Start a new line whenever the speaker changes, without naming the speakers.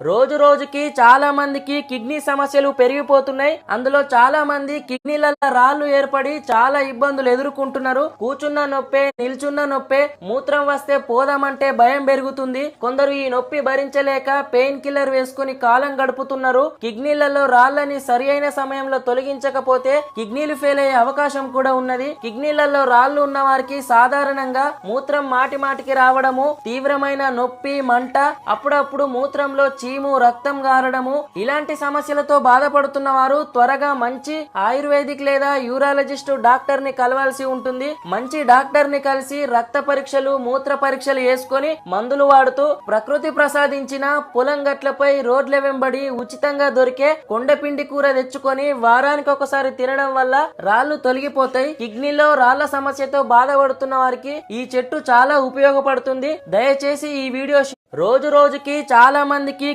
రోజు రోజుకి చాలా మందికి కిడ్నీ సమస్యలు పెరిగిపోతున్నాయి. అందులో చాలా మంది కిడ్నీలలో రాళ్ళు ఏర్పడి చాలా ఇబ్బందులు ఎదుర్కొంటున్నారు. కూర్చున్న నొప్పే నిల్చున్న నొప్పే మూత్రం వస్తే పోదామంటే భయం పెరుగుతుంది. కొందరు ఈ నొప్పి భరించలేక పెయిన్ కిల్లర్ వేసుకుని కాలం గడుపుతున్నారు. కిడ్నీలలో రాళ్ళని సరి అయిన సమయంలో తొలగించకపోతే కిడ్నీలు ఫెయిల్ అయ్యే అవకాశం కూడా ఉన్నది. కిడ్నీలలో రాళ్ళు ఉన్న వారికి సాధారణంగా మూత్రం మాటి మాటికి రావడము తీవ్రమైన నొప్పి మంట అప్పుడప్పుడు మూత్రంలో చీము రక్తం గారడము ఇలాంటి సమస్యలతో బాధపడుతున్న వారు త్వరగా మంచి ఆయుర్వేదిక్ లేదా యూరాలజిస్ట్ డాక్టర్ని కలవాల్సి ఉంటుంది. మంచి డాక్టర్ని కలిసి రక్త పరీక్షలు మూత్ర పరీక్షలు వేసుకొని మందులు వాడుతూ ప్రకృతి ప్రసాదించిన పొలం గట్లపై రోడ్ల వెంబడి ఉచితంగా దొరికే కొండపిండి కూర తెచ్చుకొని వారానికి ఒకసారి తినడం వల్ల రాళ్ళు తొలగిపోతాయి. కిడ్నీలో రాళ్ళ సమస్యతో బాధపడుతున్న వారికి ఈ చెట్టు చాలా ఉపయోగపడుతుంది. దయచేసి ఈ వీడియో రోజు రోజుకి చాలా మందికి